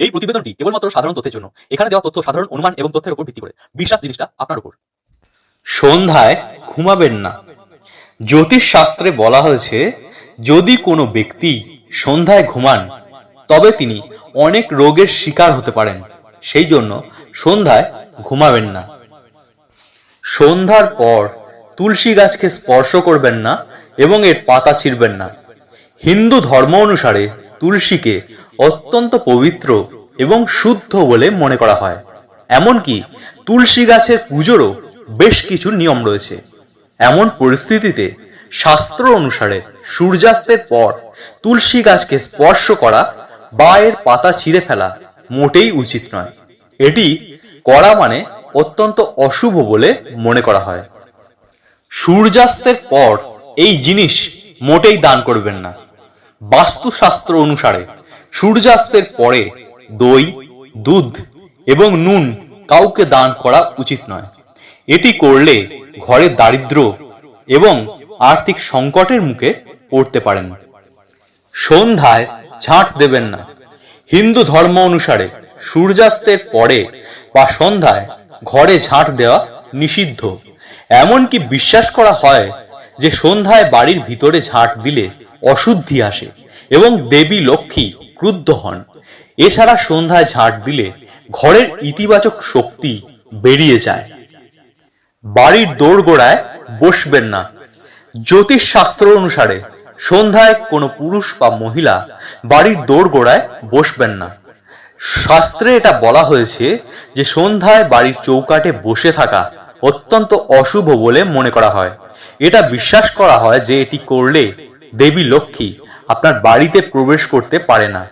এই প্রতিবেদনটি কেবলমাত্র সাধারণ তথ্যের জন্য। এখানে দেওয়া তথ্য সাধারণ অনুমান এবং তথ্যের উপর ভিত্তি করে। বিশ্বাস জিনিসটা আপনার উপর। সন্ধ্যায় ঘুমাবেন না। জ্যোতিষ শাস্ত্রে বলা হয়েছে, যদি কোনো ব্যক্তি সন্ধ্যায় ঘুমান, তবে তিনি অনেক রোগের শিকার হতে পারেন। সেই জন্য সন্ধ্যায় ঘুমাবেন না। সন্ধ্যার পর তুলসী গাছকে স্পর্শ করবেন না এবং এর পাতা ছিঁড়বেন না। হিন্দু ধর্ম অনুসারে তুলসীকে অত্যন্ত পবিত্র এবং শুদ্ধ বলে মনে করা হয়। এমনকি তুলসী গাছের পুজোরও বেশ কিছু নিয়ম রয়েছে। এমন পরিস্থিতিতে শাস্ত্র অনুসারে সূর্যাস্তের পর তুলসী গাছকে স্পর্শ করা বা এর পাতা ছিঁড়ে ফেলা মোটেই উচিত নয়। এটি করা মানে অত্যন্ত অশুভ বলে মনে করা হয়। সূর্যাস্তের পর এই জিনিস মোটেই দান করবেন না। বাস্তুশাস্ত্র অনুসারে সূর্যাস্তের পরে দই, দুধ এবং নুন কাউকে দান করা উচিত নয়। এটি করলে ঘরে দারিদ্র এবং আর্থিক সংকটের মুখে পড়তে পারেন। সন্ধ্যায় ঝাঁট দেবেন না। হিন্দু ধর্ম অনুসারে সূর্যাস্তের পরে বা সন্ধ্যায় ঘরে ঝাঁট দেওয়া নিষিদ্ধ। এমনকি বিশ্বাস করা হয় যে সন্ধ্যায় বাড়ির ভিতরে ঝাঁট দিলে অশুদ্ধি আসে এবং দেবী লক্ষ্মী ক্রুদ্ধ হন। এছাড়া সন্ধ্যায় ঝাঁট দিলে ঘরের ইতিবাচক শক্তি বেরিয়ে যায়। বাড়ির দোরগোড়ায় বসবেন না। জ্যোতিষ শাস্ত্র অনুসারে সন্ধ্যায় কোনো পুরুষ বা মহিলা বাড়ির দোরগোড়ায় বসবেন না। শাস্ত্রে এটা বলা হয়েছে যে সন্ধ্যায় বাড়ির চৌকাটে বসে থাকা অত্যন্ত অশুভ বলে মনে করা হয়। এটা বিশ্বাস করা হয় যে এটি করলে দেবী লক্ষ্মী আপনার বাড়িতে প্রবেশ করতে পারে না।